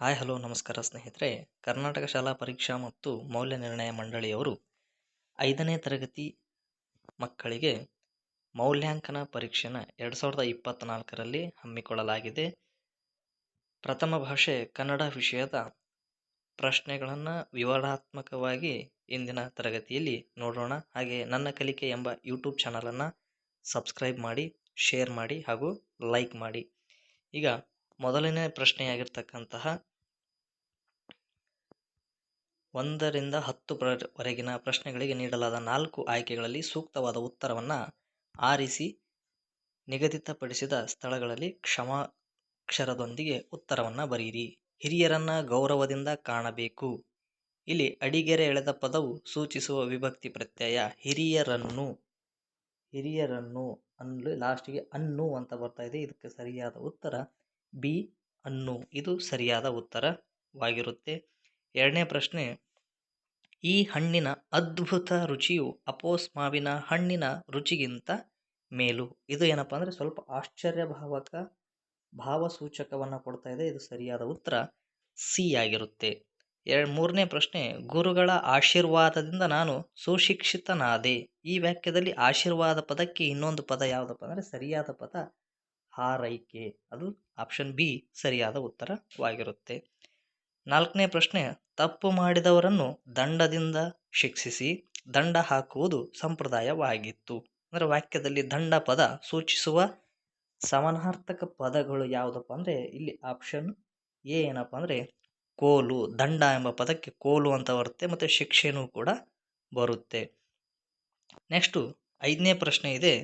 Hi, hello, ನಮಸ್ಕಾರ ಸ್ನೇಹಿತರೆ. ಕರ್ನಾಟಕ ಶಾಲಾ ಪರೀಕ್ಷಾ ಮತ್ತು ಮೌಲ್ಯ ನಿರ್ಣಯ ಮಂಡಳಿಯವರು ಐದನೇ ತರಗತಿ ಮಕ್ಕಳಿಗೆ ಮೌಲ್ಯಾಂಕನ ಪರೀಕ್ಷೆನ ಎರಡು ಸಾವಿರದ ಇಪ್ಪತ್ತ್ನಾಲ್ಕರಲ್ಲಿ ಹಮ್ಮಿಕೊಳ್ಳಲಾಗಿದೆ. ಪ್ರಥಮ ಭಾಷೆ ಕನ್ನಡ ವಿಷಯದ ಪ್ರಶ್ನೆಗಳನ್ನು ವಿವರಣಾತ್ಮಕವಾಗಿ ಇಂದಿನ ತರಗತಿಯಲ್ಲಿ ನೋಡೋಣ. ಹಾಗೆ ನನ್ನ ಕಲಿಕೆ ಎಂಬ ಯೂಟ್ಯೂಬ್ ಚಾನಲನ್ನು ಸಬ್ಸ್ಕ್ರೈಬ್ ಮಾಡಿ, ಶೇರ್ ಮಾಡಿ ಹಾಗೂ ಲೈಕ್ ಮಾಡಿ. ಈಗ ಮೊದಲನೇ ಪ್ರಶ್ನೆಯಾಗಿರ್ತಕ್ಕಂತಹ ಒಂದರಿಂದ ಹತ್ತು ವರೆಗಿನ ಪ್ರಶ್ನೆಗಳಿಗೆ ನೀಡಲಾದ ನಾಲ್ಕು ಆಯ್ಕೆಗಳಲ್ಲಿ ಸೂಕ್ತವಾದ ಉತ್ತರವನ್ನು ಆರಿಸಿ ನಿಗದಿತಪಡಿಸಿದ ಸ್ಥಳಗಳಲ್ಲಿ ಕ್ಷಮಾಕ್ಷರದೊಂದಿಗೆ ಉತ್ತರವನ್ನು ಬರೆಯಿರಿ. ಹಿರಿಯರನ್ನ ಗೌರವದಿಂದ ಕಾಣಬೇಕು. ಇಲ್ಲಿ ಅಡಿಗೆರೆ ಎಳೆದ ಪದವು ಸೂಚಿಸುವ ವಿಭಕ್ತಿ ಪ್ರತ್ಯಯ ಹಿರಿಯರನ್ನು. ಹಿರಿಯರನ್ನು ಅನ್ಲು ಲಾಸ್ಟಿಗೆ ಅನ್ನು ಅಂತ ಬರ್ತಾ ಇದೆ. ಇದಕ್ಕೆ ಸರಿಯಾದ ಉತ್ತರ ಬಿ ಅನ್ನು ಇದು ಸರಿಯಾದ ಉತ್ತರವಾಗಿರುತ್ತೆ ಎರಡನೇ ಪ್ರಶ್ನೆ, ಈ ಹಣ್ಣಿನ ಅದ್ಭುತ ರುಚಿಯು ಅಪೋಸ್ ಮಾವಿನ ಹಣ್ಣಿನ ರುಚಿಗಿಂತ ಮೇಲು. ಇದು ಏನಪ್ಪ ಅಂದರೆ ಸ್ವಲ್ಪ ಆಶ್ಚರ್ಯ ಭಾವಕ ಭಾವಸೂಚಕವನ್ನು ಕೊಡ್ತಾ ಇದೆ. ಇದು ಸರಿಯಾದ ಉತ್ತರ ಸಿ ಆಗಿರುತ್ತೆ. ಎರಡು, ಮೂರನೇ ಪ್ರಶ್ನೆ, ಗುರುಗಳ ಆಶೀರ್ವಾದದಿಂದ ನಾನು ಸುಶಿಕ್ಷಿತನಾದೆ. ಈ ವಾಕ್ಯದಲ್ಲಿ ಆಶೀರ್ವಾದ ಪದಕ್ಕೆ ಇನ್ನೊಂದು ಪದ ಯಾವುದಪ್ಪ ಅಂದರೆ ಸರಿಯಾದ ಪದ ಹಾರೈಕೆ ಅದು ಆಪ್ಷನ್ ಬಿ ಸರಿಯಾದ ಉತ್ತರವಾಗಿರುತ್ತೆ. ನಾಲ್ಕನೇ ಪ್ರಶ್ನೆ, ತಪ್ಪು ಮಾಡಿದವರನ್ನು ದಂಡದಿಂದ ಶಿಕ್ಷಿಸಿ ದಂಡ ಹಾಕುವುದು ಸಂಪ್ರದಾಯವಾಗಿತ್ತು. ಅಂದರೆ ವಾಕ್ಯದಲ್ಲಿ ದಂಡ ಪದ ಸೂಚಿಸುವ ಸಮಾನಾರ್ಥಕ ಪದಗಳು ಯಾವುದಪ್ಪ ಅಂದರೆ ಇಲ್ಲಿ ಆಪ್ಷನ್ ಎ ಏನಪ್ಪ ಅಂದರೆ ಕೋಲು, ದಂಡ ಎಂಬ ಪದಕ್ಕೆ ಕೋಲು ಅಂತ ಬರುತ್ತೆ ಮತ್ತು ಶಿಕ್ಷೆನೂ ಕೂಡ ಬರುತ್ತೆ. ನೆಕ್ಸ್ಟು ಐದನೇ ಪ್ರಶ್ನೆ ಇದೆ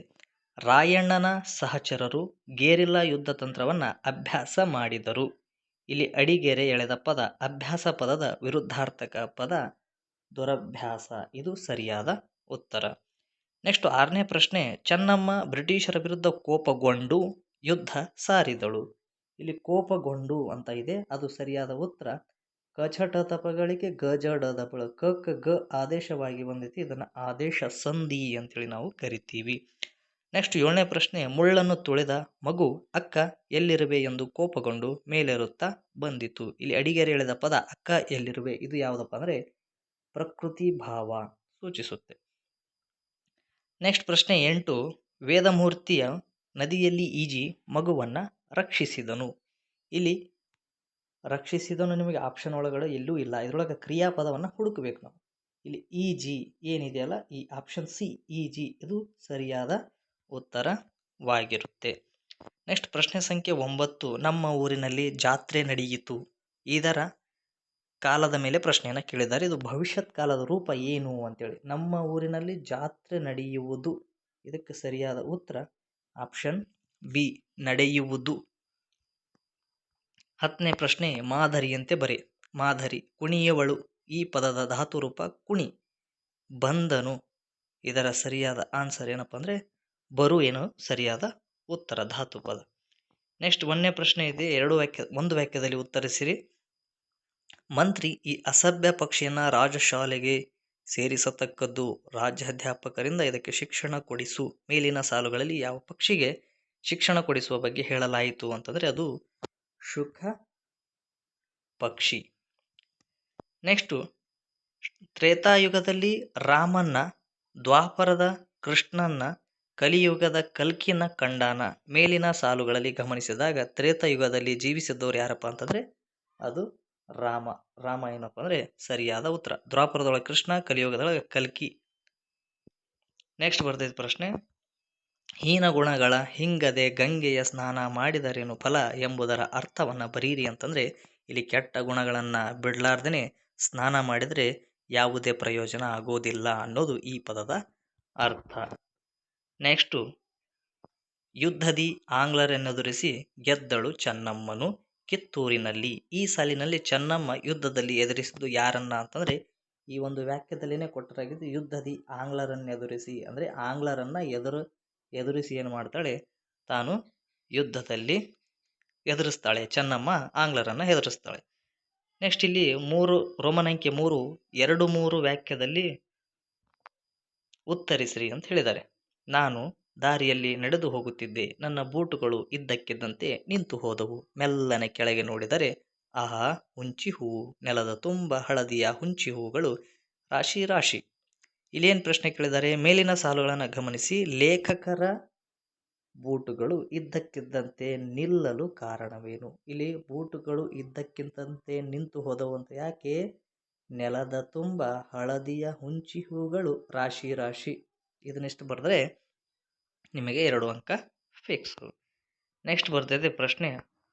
ರಾಯಣ್ಣನ ಸಹಚರರು ಗೇರಿಲ್ಲಾ ಯುದ್ಧ ತಂತ್ರವನ್ನು ಅಭ್ಯಾಸ ಮಾಡಿದರು. ಇಲ್ಲಿ ಅಡಿಗೆರೆ ಎಳೆದ ಪದ, ಅಭ್ಯಾಸ ಪದದ ವಿರುದ್ಧಾರ್ಥಕ ಪದ ದುರಭ್ಯಾಸ. ಇದು ಸರಿಯಾದ ಉತ್ತರ. ನೆಕ್ಸ್ಟ್ ಆರನೇ ಪ್ರಶ್ನೆ, ಚೆನ್ನಮ್ಮ ಬ್ರಿಟಿಷರ ವಿರುದ್ಧ ಕೋಪಗೊಂಡು ಯುದ್ಧ ಸಾರಿದಳು. ಇಲ್ಲಿ ಕೋಪಗೊಂಡು ಅಂತ ಇದೆ, ಅದು ಸರಿಯಾದ ಉತ್ತರ. ಕಛಟ ತಪಗಳಿಗೆ ಗಜಡದ ಬಳ ಕ, ಗ ಆದೇಶವಾಗಿ ಬಂದೈತಿ. ಇದನ್ನು ಆದೇಶ ಸಂಧಿ ಅಂತೇಳಿ ನಾವು ಕರಿತೀವಿ. ನೆಕ್ಸ್ಟ್ ಏಳನೇ ಪ್ರಶ್ನೆ, ಮುಳ್ಳನ್ನು ತುಳಿದ ಮಗು ಅಕ್ಕ ಎಲ್ಲಿರುವೆ ಎಂದು ಕೋಪಗೊಂಡು ಮೇಲೇರುತ್ತಾ ಬಂದಿತು. ಇಲ್ಲಿ ಅಡಿಗೆರೆ ಹೇಳಿದ ಪದ ಅಕ್ಕ ಎಲ್ಲಿರುವೆ, ಇದು ಯಾವುದಪ್ಪ ಅಂದರೆ ಪ್ರಕೃತಿ ಭಾವ ಸೂಚಿಸುತ್ತೆ. ನೆಕ್ಸ್ಟ್ ಪ್ರಶ್ನೆ ಎಂಟು, ವೇದಮೂರ್ತಿಯ ನದಿಯಲ್ಲಿ ಈಜಿ ಮಗುವನ್ನ ರಕ್ಷಿಸಿದನು. ಇಲ್ಲಿ ರಕ್ಷಿಸಿದನು ನಿಮಗೆ ಆಪ್ಷನ್ ಒಳಗಡೆ ಎಲ್ಲೂ ಇಲ್ಲ, ಇದರೊಳಗೆ ಕ್ರಿಯಾಪದವನ್ನು ಹುಡುಕಬೇಕು ನಾವು. ಇಲ್ಲಿ ಇ ಜಿ ಏನಿದೆಯಲ್ಲ, ಈ ಆಪ್ಷನ್ ಸಿ ಇ ಜಿ ಇದು ಸರಿಯಾದ ಉತ್ತರವಾಗಿರುತ್ತೆ. ನೆಕ್ಸ್ಟ್ ಪ್ರಶ್ನೆ ಸಂಖ್ಯೆ ಒಂಬತ್ತು. ನಮ್ಮ ಊರಿನಲ್ಲಿ ಜಾತ್ರೆ ನಡೆಯಿತು. ಇದರ ಕಾಲದ ಮೇಲೆ ಪ್ರಶ್ನೆಯನ್ನು ಕೇಳಿದ್ದಾರೆ. ಇದು ಭವಿಷ್ಯತ್ ಕಾಲದ ರೂಪ ಏನು ಅಂತೇಳಿ. ನಮ್ಮ ಊರಿನಲ್ಲಿ ಜಾತ್ರೆ ನಡೆಯುವುದು. ಇದಕ್ಕೆ ಸರಿಯಾದ ಉತ್ತರ, ಆಪ್ಷನ್ ಬಿ, ನಡೆಯುವುದು. ಹತ್ತನೇ ಪ್ರಶ್ನೆ, ಮಾದರಿಯಂತೆ ಬರೆ. ಮಾದರಿ, ಕುಣಿಯವಳು. ಈ ಪದದ ಧಾತು ರೂಪ ಕುಣಿ. ಬಂದನು ಇದರ ಸರಿಯಾದ ಆನ್ಸರ್ ಏನಪ್ಪ ಅಂದರೆ ಬರು ಏನು ಸರಿಯಾದ ಉತ್ತರ, ಧಾತುಪದ. ನೆಕ್ಸ್ಟ್ ಒಂದನೇ ಪ್ರಶ್ನೆ ಇದೆ. ಎರಡು ವಾಕ್ಯ ಒಂದು ವಾಕ್ಯದಲ್ಲಿ ಉತ್ತರಿಸಿರಿ. ಮಂತ್ರಿ, ಈ ಅಸಭ್ಯ ಪಕ್ಷಿಯನ್ನು ರಾಜಶಾಲೆಗೆ ಸೇರಿಸತಕ್ಕದ್ದು ರಾಜ್ಯಾಧ್ಯಾಪಕರಿಂದ ಇದಕ್ಕೆ ಶಿಕ್ಷಣ ಕೊಡಿಸು. ಮೇಲಿನ ಸಾಲುಗಳಲ್ಲಿ ಯಾವ ಪಕ್ಷಿಗೆ ಶಿಕ್ಷಣ ಕೊಡಿಸುವ ಬಗ್ಗೆ ಹೇಳಲಾಯಿತು ಅಂತಂದರೆ ಅದು ಶುಕ ಪಕ್ಷಿ. ನೆಕ್ಸ್ಟು ತ್ರೇತಾಯುಗದಲ್ಲಿ ರಾಮನ್ನ, ದ್ವಾಪರದ ಕೃಷ್ಣನ್ನ ಕಲಿಯುಗದ ಕಲ್ಕಿನ ಕಂಡಾನ ಮೇಲಿನ ಸಾಲುಗಳಲ್ಲಿ ಗಮನಿಸಿದಾಗ ತ್ರೇತಾಯುಗದಲ್ಲಿ ಜೀವಿಸಿದ್ದವರು ಯಾರಪ್ಪ ಅಂತಂದರೆ ಅದು ರಾಮ. ರಾಮ ಏನಪ್ಪ ಅಂದರೆ ಸರಿಯಾದ ಉತ್ತರ. ದ್ವಾಪರದೊಳಗೆ ಕೃಷ್ಣ, ಕಲಿಯುಗದೊಳಗೆ ಕಲ್ಕಿ. ನೆಕ್ಸ್ಟ್ ಬರ್ತೈತೆ ಪ್ರಶ್ನೆ. ಹೀನ ಗುಣಗಳ ಹಿಂಗದೆ ಗಂಗೆಯ ಸ್ನಾನ ಮಾಡಿದರೇನು ಫಲ ಎಂಬುದರ ಅರ್ಥವನ್ನು ಬರೀರಿ ಅಂತಂದರೆ ಇಲ್ಲಿ ಕೆಟ್ಟ ಗುಣಗಳನ್ನು ಬಿಡಲಾರ್ದೇ ಸ್ನಾನ ಮಾಡಿದರೆ ಯಾವುದೇ ಪ್ರಯೋಜನ ಆಗೋದಿಲ್ಲ ಅನ್ನೋದು ಈ ಪದದ ಅರ್ಥ. ನೆಕ್ಸ್ಟು, ಯುದ್ಧದಿ ಆಂಗ್ಲರನ್ನೆದುರಿಸಿ ಗೆದ್ದಳು ಚೆನ್ನಮ್ಮನು ಕಿತ್ತೂರಿನಲ್ಲಿ. ಈ ಸಾಲಿನಲ್ಲಿ ಚೆನ್ನಮ್ಮ ಯುದ್ಧದಲ್ಲಿ ಎದುರಿಸಿದ್ದು ಯಾರನ್ನ ಅಂತಂದರೆ, ಈ ಒಂದು ವಾಕ್ಯದಲ್ಲಿನೇ ಕೊಟ್ಟರಾಗಿದ್ದು ಯುದ್ಧದಿ ಆಂಗ್ಲರನ್ನೆದುರಿಸಿ, ಅಂದರೆ ಆಂಗ್ಲರನ್ನು ಎದುರು, ಎದುರಿಸಿ ಏನು ಮಾಡ್ತಾಳೆ, ತಾನು ಯುದ್ಧದಲ್ಲಿ ಎದುರಿಸ್ತಾಳೆ, ಚೆನ್ನಮ್ಮ ಆಂಗ್ಲರನ್ನು ಎದುರಿಸ್ತಾಳೆ. ನೆಕ್ಸ್ಟ್ ಇಲ್ಲಿ ಮೂರು, ರೋಮನ್ ಅಂಕೆ ಮೂರು, ಎರಡು ಮೂರು ವಾಕ್ಯದಲ್ಲಿ ಉತ್ತರಿಸ್ರಿ ಅಂತ ಹೇಳಿದ್ದಾರೆ. ನಾನು ದಾರಿಯಲ್ಲಿ ನಡೆದು ಹೋಗುತ್ತಿದ್ದೆ. ನನ್ನ ಬೂಟುಗಳು ಇದ್ದಕ್ಕಿದ್ದಂತೆ ನಿಂತು ಹೋದವು. ಮೆಲ್ಲನೆ ಕೆಳಗೆ ನೋಡಿದರೆ, ಆಹಾ, ಹುಂಚಿ ಹೂವು ನೆಲದ ತುಂಬ ಹಳದಿಯ ಹುಂಚಿ ಹೂವುಗಳು ರಾಶಿ ರಾಶಿ. ಇಲ್ಲೇನು ಪ್ರಶ್ನೆ ಕೇಳಿದರೆ, ಮೇಲಿನ ಸಾಲುಗಳನ್ನು ಗಮನಿಸಿ. ಲೇಖಕರ ಬೂಟುಗಳು ಇದ್ದಕ್ಕಿದ್ದಂತೆ ನಿಲ್ಲಲು ಕಾರಣವೇನು? ಇಲ್ಲಿ ಬೂಟುಗಳು ಇದ್ದಕ್ಕಿದ್ದಂತೆ ನಿಂತು ಹೋದವು ಅಂತ ಯಾಕೆ? ನೆಲದ ತುಂಬ ಹಳದಿಯ ಹುಂಚಿ ಹೂಗಳು. ರಾಶಿ ರಾಶಿ. ಇದನ್ನೆಷ್ಟು ಬರೆದ್ರೆ ನಿಮಗೆ ಎರಡು ಅಂಕ ಫಿಕ್ಸ್ ನೆಕ್ಸ್ಟ್ ಬರ್ತಿದೆ ಪ್ರಶ್ನೆ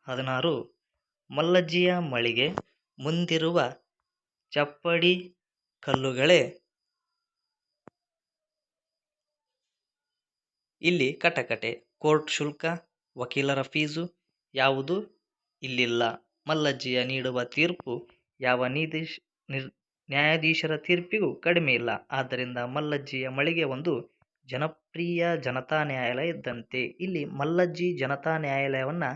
ಹದಿನಾರು. ಮಲ್ಲಜ್ಜಿಯ ಮಳಿಗೆ ಮುಂದಿರುವ ಚಪ್ಪಡಿ ಕಲ್ಲುಗಳೇ? ಇಲ್ಲಿ ಕಟಕಟೆ, ಕೋರ್ಟ್ ಶುಲ್ಕ, ವಕೀಲರ ಫೀಸು ಯಾವುದು? ಇಲ್ಲಿಲ್ಲ. ಮಲ್ಲಜ್ಜಿಯ ನೀಡುವ ತೀರ್ಪು ಯಾವ ನೀತಿ ನಿರ್ ನ್ಯಾಯಾಧೀಶರ ತೀರ್ಪಿಗೂ ಕಡಿಮೆ ಇಲ್ಲ. ಆದ್ದರಿಂದ ಮಲ್ಲಜ್ಜಿಯ ಮಳಿಗೆ ಒಂದು ಜನಪ್ರಿಯ ಜನತಾ ನ್ಯಾಯಾಲಯ ಇದ್ದಂತೆ ಇಲ್ಲಿ ಮಲ್ಲಜ್ಜಿ ಜನತಾ ನ್ಯಾಯಾಲಯವನ್ನು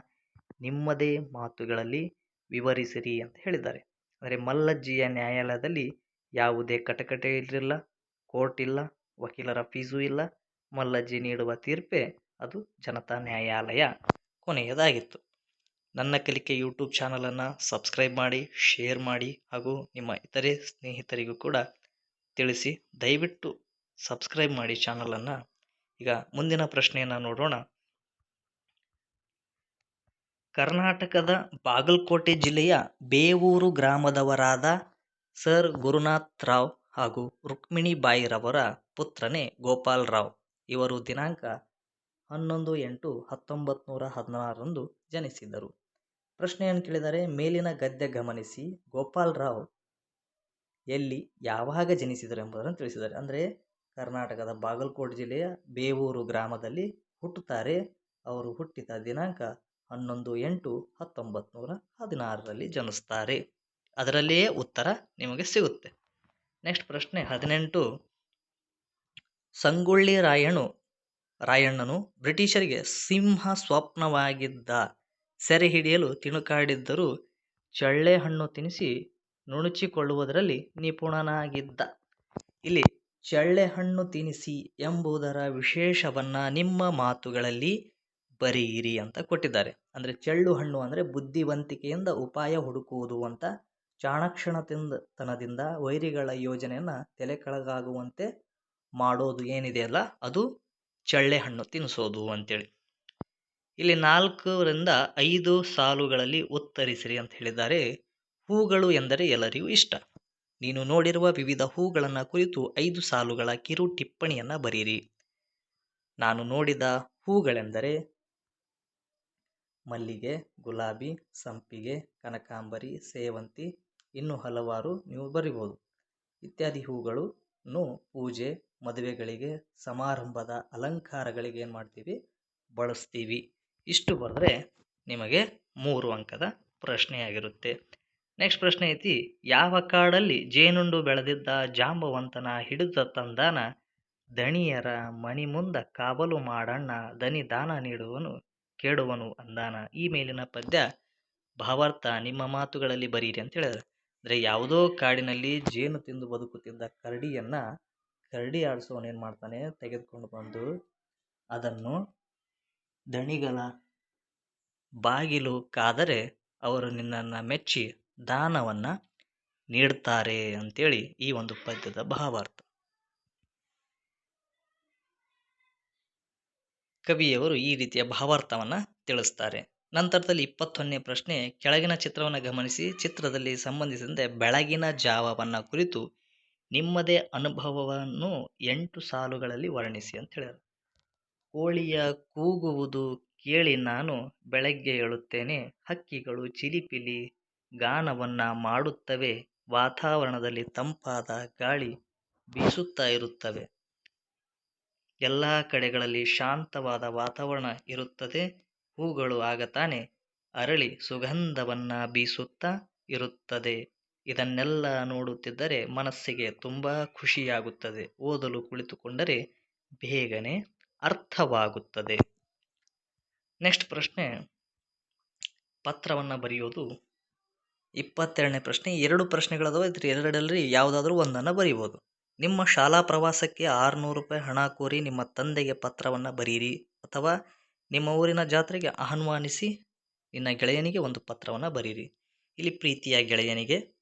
ನಿಮ್ಮದೇ ಮಾತುಗಳಲ್ಲಿ ವಿವರಿಸಿರಿ ಅಂತ ಹೇಳಿದ್ದಾರೆ. ಅಂದರೆ ಮಲ್ಲಜ್ಜಿಯ ನ್ಯಾಯಾಲಯದಲ್ಲಿ ಯಾವುದೇ ಕಟಕಟೆ ಇರಲಿಲ್ಲ, ಕೋರ್ಟ್ ಇಲ್ಲ, ವಕೀಲರ ಫೀಸು ಇಲ್ಲ. ಮಲ್ಲಜ್ಜಿ ನೀಡುವ ತೀರ್ಪೇ ಅದು ಜನತಾ ನ್ಯಾಯಾಲಯ ಕೊನೆಯದಾಗಿತ್ತು. ನನ್ನ ಕಲಿಕೆ ಯೂಟ್ಯೂಬ್ ಚಾನಲನ್ನು ಸಬ್ಸ್ಕ್ರೈಬ್ ಮಾಡಿ ಶೇರ್ ಮಾಡಿ ಹಾಗೂ ನಿಮ್ಮ ಇತರೆ ಸ್ನೇಹಿತರಿಗೂ ಕೂಡ ತಿಳಿಸಿ, ದಯವಿಟ್ಟು ಸಬ್ಸ್ಕ್ರೈಬ್ ಮಾಡಿ ಚಾನಲನ್ನು. ಈಗ ಮುಂದಿನ ಪ್ರಶ್ನೆಯನ್ನು ನೋಡೋಣ. ಕರ್ನಾಟಕದ ಬಾಗಲಕೋಟೆ ಜಿಲ್ಲೆಯ ಬೇವೂರು ಗ್ರಾಮದವರಾದ ಸರ್ ಗುರುನಾಥ್ ರಾವ್ ಹಾಗೂ ರುಕ್ಮಿಣಿಬಾಯಿರವರ ಪುತ್ರನೇ ಗೋಪಾಲ್ ರಾವ್. ಇವರು ದಿನಾಂಕ ಹನ್ನೊಂದು ಎಂಟು ಹತ್ತೊಂಬತ್ತು ನೂರ ಹದಿನಾರರಂದು ಜನಿಸಿದರು. ಪ್ರಶ್ನೆಯನ್ನು ಕೇಳಿದರೆ ಮೇಲಿನ ಗದ್ಯ ಗಮನಿಸಿ ಗೋಪಾಲ್ ರಾವ್ ಎಲ್ಲಿ ಯಾವಾಗ ಜನಿಸಿದರು ಎಂಬುದನ್ನು ತಿಳಿಸಿದ್ದಾರೆ. ಅಂದರೆ ಕರ್ನಾಟಕದ ಬಾಗಲಕೋಟೆ ಜಿಲ್ಲೆಯ ಬೇವೂರು ಗ್ರಾಮದಲ್ಲಿ ಹುಟ್ಟುತ್ತಾರೆ. ಅವರು ಹುಟ್ಟಿದ ದಿನಾಂಕ ಹನ್ನೊಂದು ಎಂಟು ಹತ್ತೊಂಬತ್ತು ನೂರ ಹದಿನಾರರಲ್ಲಿ ಜನಿಸ್ತಾರೆ. ಅದರಲ್ಲಿಯೇ ಉತ್ತರ ನಿಮಗೆ ಸಿಗುತ್ತೆ. ನೆಕ್ಸ್ಟ್ ಪ್ರಶ್ನೆ ಹದಿನೆಂಟು. ಸಂಗೊಳ್ಳಿ ರಾಯಣ್ಣು, ರಾಯಣ್ಣನು ಬ್ರಿಟಿಷರಿಗೆ ಸಿಂಹ ಸ್ವಪ್ನವಾಗಿದ್ದ ಸೆರೆ ಹಿಡಿಯಲು ತಿಣುಕಾಡಿದ್ದರೂ ಚಳ್ಳೆಹಣ್ಣು ತಿನ್ನಿಸಿ ನುಣುಚಿಕೊಳ್ಳುವುದರಲ್ಲಿ ನಿಪುಣನಾಗಿದ್ದ. ಇಲ್ಲಿ ಚಳ್ಳೆ ಹಣ್ಣು ತಿನ್ನಿಸಿ ಎಂಬುದರ ವಿಶೇಷವನ್ನ ನಿಮ್ಮ ಮಾತುಗಳಲ್ಲಿ ಬರೀರಿ ಅಂತ ಕೊಟ್ಟಿದ್ದಾರೆ. ಅಂದರೆ ಚಳ್ಳು ಹಣ್ಣು ಅಂದರೆ ಬುದ್ಧಿವಂತಿಕೆಯಿಂದ ಉಪಾಯ ಹುಡುಕುವುದು ಅಂತ ಚಾಣಕ್ಷಣದಿಂದ ತನದಿಂದ ವೈರಿಗಳ ಯೋಜನೆಯನ್ನು ತಲೆ ಕೆಳಗಾಗುವಂತೆ ಮಾಡೋದು ಏನಿದೆಯಲ್ಲ ಅದು ಚಳ್ಳೆ ಹಣ್ಣು ತಿನ್ನಿಸೋದು ಅಂತೇಳಿ. ಇಲ್ಲಿ ನಾಲ್ಕರಿಂದ ಐದು ಸಾಲುಗಳಲ್ಲಿ ಉತ್ತರಿಸಿರಿ ಅಂತ ಹೇಳಿದ್ದಾರೆ. ಹೂಗಳು ಎಂದರೆ ಎಲ್ಲರಿಗೂ ಇಷ್ಟ. ನೀನು ನೋಡಿರುವ ವಿವಿಧ ಹೂಗಳನ್ನು ಕುರಿತು ಐದು ಸಾಲುಗಳ ಕಿರು ಟಿಪ್ಪಣಿಯನ್ನು ಬರೀರಿ ನಾನು ನೋಡಿದ ಹೂಗಳೆಂದರೆ ಮಲ್ಲಿಗೆ, ಗುಲಾಬಿ, ಸಂಪಿಗೆ, ಕನಕಾಂಬರಿ, ಸೇವಂತಿ, ಇನ್ನೂ ಹಲವಾರು ನೀವು ಬರಿಬೋದು. ಇತ್ಯಾದಿ ಹೂಗಳನ್ನು ಪೂಜೆ, ಮದುವೆಗಳಿಗೆ, ಸಮಾರಂಭದ ಅಲಂಕಾರಗಳಿಗೆ ಏನು ಮಾಡ್ತೀವಿ ಬಳಸ್ತೀವಿ. ಇಷ್ಟು ಬರೆದ್ರೆ ನಿಮಗೆ ಮೂರು ಅಂಕದ ಪ್ರಶ್ನೆಯಾಗಿರುತ್ತೆ ನೆಕ್ಸ್ಟ್ ಪ್ರಶ್ನೆ ಐತಿ, ಯಾವ ಕಾಡಲ್ಲಿ ಜೇನುಂಡು ಬೆಳೆದಿದ್ದ ಜಾಂಬವಂತನ ಹಿಡಿದ ತಂದಾನ ದಣಿಯರ ಮಣಿ ಮುಂದ ಕಾವಲು ಮಾಡಣ್ಣ, ದನಿ ದಾನ ನೀಡುವನು, ಕೇಳುವನು ಅಂದಾನ. ಈ ಮೇಲಿನ ಪದ್ಯ ಭಾವಾರ್ಥ, ನಿಮ್ಮ ಮಾತುಗಳಲ್ಲಿ ಬರೀರಿ ಅಂತ ಹೇಳಿದ್ರೆ ಅಂದರೆ ಯಾವುದೋ ಕಾಡಿನಲ್ಲಿ ಜೇನು ತಿಂದು ಬದುಕುತ್ತಿದ್ದ ಕರಡಿಯನ್ನು ಕರಡಿ ಆಡಿಸೋನು ಏನು ಮಾಡ್ತಾನೆ? ತೆಗೆದುಕೊಂಡು ಬಂದು ಅದನ್ನು ದಣಿಗಳ ಬಾಗಿಲು ಕಾದರೆ ಅವರು ನಿನ್ನನ್ನು ಮೆಚ್ಚಿ ದಾನವನ್ನು ನೀಡ್ತಾರೆ ಅಂತೇಳಿ ಈ ಒಂದು ಪದ್ಯದ ಭಾವಾರ್ಥ. ಕವಿಯವರು ಈ ರೀತಿಯ ಭಾವಾರ್ಥವನ್ನು ತಿಳಿಸ್ತಾರೆ. ನಂತರದಲ್ಲಿ ಇಪ್ಪತ್ತೊಂದನೇ ಪ್ರಶ್ನೆ, ಕೆಳಗಿನ ಚಿತ್ರವನ್ನು ಗಮನಿಸಿ. ಚಿತ್ರದಲ್ಲಿ ಸಂಬಂಧಿಸಿದಂತೆ ಬೆಳಗಿನ ಜಾವವನ್ನು ಕುರಿತು ನಿಮ್ಮದೇ ಅನುಭವವನ್ನು ಎಂಟು ಸಾಲುಗಳಲ್ಲಿ ವರ್ಣಿಸಿ ಅಂತ ಹೇಳ್ಯಾರ. ಕೋಳಿಯ ಕೂಗುವುದು ಕೇಳಿ ನಾನು ಬೆಳಗ್ಗೆ ಏಳುತ್ತೇನೆ. ಹಕ್ಕಿಗಳು ಚಿಲಿಪಿಲಿ ಗಾನವನ್ನ ಮಾಡುತ್ತವೆ. ವಾತಾವರಣದಲ್ಲಿ ತಂಪಾದ ಗಾಳಿ ಬೀಸುತ್ತಾ ಇರುತ್ತವೆ. ಎಲ್ಲ ಕಡೆಗಳಲ್ಲಿ ಶಾಂತವಾದ ವಾತಾವರಣ ಇರುತ್ತದೆ. ಹೂಗಳು ಆಗ ತಾನೆ ಅರಳಿ ಸುಗಂಧವನ್ನ ಬೀಸುತ್ತಾ ಇರುತ್ತದೆ. ಇದನ್ನೆಲ್ಲ ನೋಡುತ್ತಿದ್ದರೆ ಮನಸ್ಸಿಗೆ ತುಂಬ ಖುಷಿಯಾಗುತ್ತದೆ. ಓದಲು ಕುಳಿತುಕೊಂಡರೆ ಬೇಗನೆ ಅರ್ಥವಾಗುತ್ತದೆ. ನೆಕ್ಸ್ಟ್ ಪ್ರಶ್ನೆ. ಪತ್ರವನ್ನು ಬರೆಯೋದು ಇಪ್ಪತ್ತೆರಡನೇ ಪ್ರಶ್ನೆ. ಎರಡು ಪ್ರಶ್ನೆಗಳದಾವ, ಇದ್ರ ಎರಡರಲ್ಲಿ ಯಾವುದಾದ್ರೂ ಒಂದನ್ನು ಬರೀಬೋದು. ನಿಮ್ಮ ಶಾಲಾ ಪ್ರವಾಸಕ್ಕೆ ಆರುನೂರು ರೂಪಾಯಿ ಹಣ ಕೋರಿ ನಿಮ್ಮ ತಂದೆಗೆ ಪತ್ರವನ್ನು ಬರೀರಿ, ಅಥವಾ ನಿಮ್ಮ ಊರಿನ ಜಾತ್ರೆಗೆ ಆಹ್ವಾನಿಸಿ ನಿನ್ನ ಗೆಳೆಯನಿಗೆ ಒಂದು ಪತ್ರವನ್ನು ಬರೀರಿ. ಇಲ್ಲಿ ಪ್ರೀತಿಯ ಗೆಳೆಯನಿಗೆ,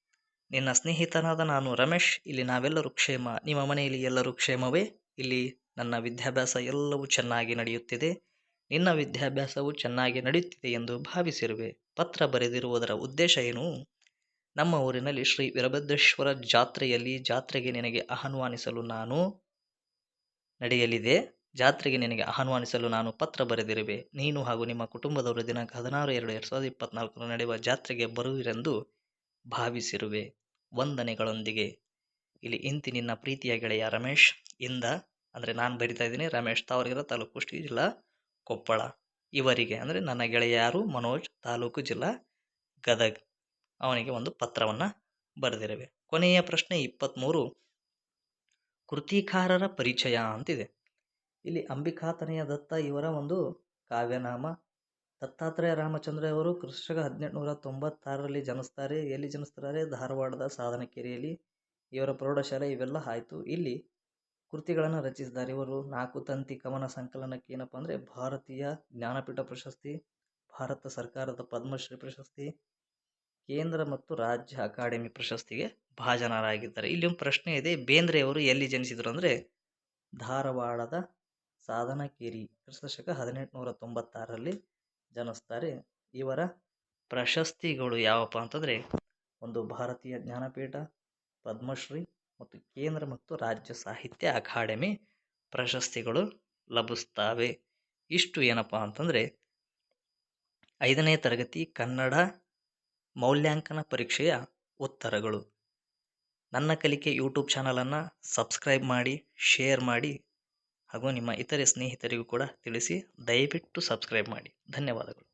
ನಿನ್ನ ಸ್ನೇಹಿತನಾದ ನಾನು ರಮೇಶ್, ಇಲ್ಲಿ ನಾವೆಲ್ಲರೂ ಕ್ಷೇಮ, ನಿಮ್ಮ ಮನೆಯಲ್ಲಿ ಎಲ್ಲರೂ ಕ್ಷೇಮವೇ? ಇಲ್ಲಿ ನನ್ನ ವಿದ್ಯಾಭ್ಯಾಸ ಎಲ್ಲವೂ ಚೆನ್ನಾಗಿ ನಡೆಯುತ್ತಿದೆ. ನಿನ್ನ ವಿದ್ಯಾಭ್ಯಾಸವು ಚೆನ್ನಾಗಿ ನಡೆಯುತ್ತಿದೆ ಎಂದು ಭಾವಿಸಿರುವೆ. ಪತ್ರ ಬರೆದಿರುವುದರ ಉದ್ದೇಶ ಏನು? ನಮ್ಮ ಊರಿನಲ್ಲಿ ಶ್ರೀ ವೀರಭದ್ರೇಶ್ವರ ಜಾತ್ರೆಯಲ್ಲಿ ಜಾತ್ರೆಗೆ ನಿನಗೆ ಆಹ್ವಾನಿಸಲು ನಾನು ನಡೆಯಲಿದೆ. ಜಾತ್ರೆಗೆ ನಿನಗೆ ಆಹ್ವಾನಿಸಲು ನಾನು ಪತ್ರ ಬರೆದಿರುವೆ. ನೀನು ಹಾಗೂ ನಿಮ್ಮ ಕುಟುಂಬದವರು ದಿನಾಂಕ ಹದಿನಾರು, ಎರಡು ಎರಡು ಸಾವಿರದ ಇಪ್ಪತ್ನಾಲ್ಕರ ನಡೆಯುವ ಜಾತ್ರೆಗೆ ಬರುವಿರೆಂದು ಭಾವಿಸಿರುವೆ. ವಂದನೆಗಳೊಂದಿಗೆ. ಇಲ್ಲಿ ಇಂತಿ ನಿನ್ನ ಪ್ರೀತಿಯ ಗೆಳೆಯ ರಮೇಶ್ ಇಂದ ಅಂದರೆ ನಾನು ಬರಿತಾ ಇದ್ದೀನಿ ರಮೇಶ್ ತಾವರಗೆರೆ ತಾಲೂಕು ಕುಷ್ಟಗಿ ಜಿಲ್ಲಾ ಕೊಪ್ಪಳ. ಇವರಿಗೆ ಅಂದರೆ ನನ್ನ ಗೆಳೆಯ ಯಾರು ಮನೋಜ್ ತಾಲೂಕು ಜಿಲ್ಲಾ ಗದಗ್. ಅವನಿಗೆ ಒಂದು ಪತ್ರವನ್ನು ಬರೆದಿರುವೆ ಕೊನೆಯ ಪ್ರಶ್ನೆ ಇಪ್ಪತ್ತ್ಮೂರು ಕೃತಿಕಾರರ ಪರಿಚಯ ಅಂತಿದೆ. ಇಲ್ಲಿ ಅಂಬಿಕಾತನಯ ದತ್ತ ಇವರ ಒಂದು ಕಾವ್ಯನಾಮ. ದತ್ತಾತ್ರೇಯ ರಾಮಚಂದ್ರ ಅವರು ಕೃಷಕ ಹದಿನೆಂಟುನೂರ ತೊಂಬತ್ತಾರರಲ್ಲಿ ಜನಿಸ್ತಾರೆ. ಎಲ್ಲಿ ಜನಿಸ್ತಾರೆ? ಧಾರವಾಡದ ಸಾಧನಕೆರೆಯಲ್ಲಿ. ಇವರ ಪ್ರೌಢಶಾಲೆ ಇವೆಲ್ಲ ಆಯಿತು. ಇಲ್ಲಿ ಕೃತಿಗಳನ್ನು ರಚಿಸಿದ್ದಾರೆ. ಇವರು ನಾಲ್ಕು ತಂತಿ ಕವನ ಸಂಕಲನಕ್ಕೆ ಏನಪ್ಪ ಅಂದರೆ ಭಾರತೀಯ ಜ್ಞಾನಪೀಠ ಪ್ರಶಸ್ತಿ, ಭಾರತ ಸರ್ಕಾರದ ಪದ್ಮಶ್ರೀ ಪ್ರಶಸ್ತಿ, ಕೇಂದ್ರ ಮತ್ತು ರಾಜ್ಯ ಅಕಾಡೆಮಿ ಪ್ರಶಸ್ತಿಗೆ ಭಾಜನರಾಗಿದ್ದಾರೆ. ಇಲ್ಲಿ ಒಂದು ಪ್ರಶ್ನೆ ಇದೆ. ಬೇಂದ್ರೆಯವರು ಎಲ್ಲಿ ಜನಿಸಿದರು ಅಂದರೆ ಧಾರವಾಡದ ಸಾಧನಕೇರಿ ಕ್ರಿಸ್ತಶಕ ಹದಿನೆಂಟುನೂರ ತೊಂಬತ್ತಾರರಲ್ಲಿ ಜನಿಸ್ತಾರೆ. ಇವರ ಪ್ರಶಸ್ತಿಗಳು ಯಾವಪ್ಪ ಅಂತಂದರೆ ಒಂದು ಭಾರತೀಯ ಜ್ಞಾನಪೀಠ, ಪದ್ಮಶ್ರೀ ಮತ್ತು ಕೇಂದ್ರ ಮತ್ತು ರಾಜ್ಯ ಸಾಹಿತ್ಯ ಅಕಾಡೆಮಿ ಪ್ರಶಸ್ತಿಗಳು ಲಭಿಸ್ತವೆ. ಇಷ್ಟು ಏನಪ್ಪ ಅಂತಂದರೆ, ಐದನೇ ತರಗತಿ ಕನ್ನಡ ಮೌಲ್ಯಾಂಕನ ಪರೀಕ್ಷೆಯ ಉತ್ತರಗಳು. ನನ್ನ ಕಲಿಕೆ ಯೂಟ್ಯೂಬ್ ಚಾನಲನ್ನು ಸಬ್ಸ್ಕ್ರೈಬ್ ಮಾಡಿ, ಶೇರ್ ಮಾಡಿ ಹಾಗೂ ನಿಮ್ಮ ಇತರೆ ಸ್ನೇಹಿತರಿಗೂ ಕೂಡ ತಿಳಿಸಿ, ದಯವಿಟ್ಟು ಸಬ್ಸ್ಕ್ರೈಬ್ ಮಾಡಿ. ಧನ್ಯವಾದಗಳು.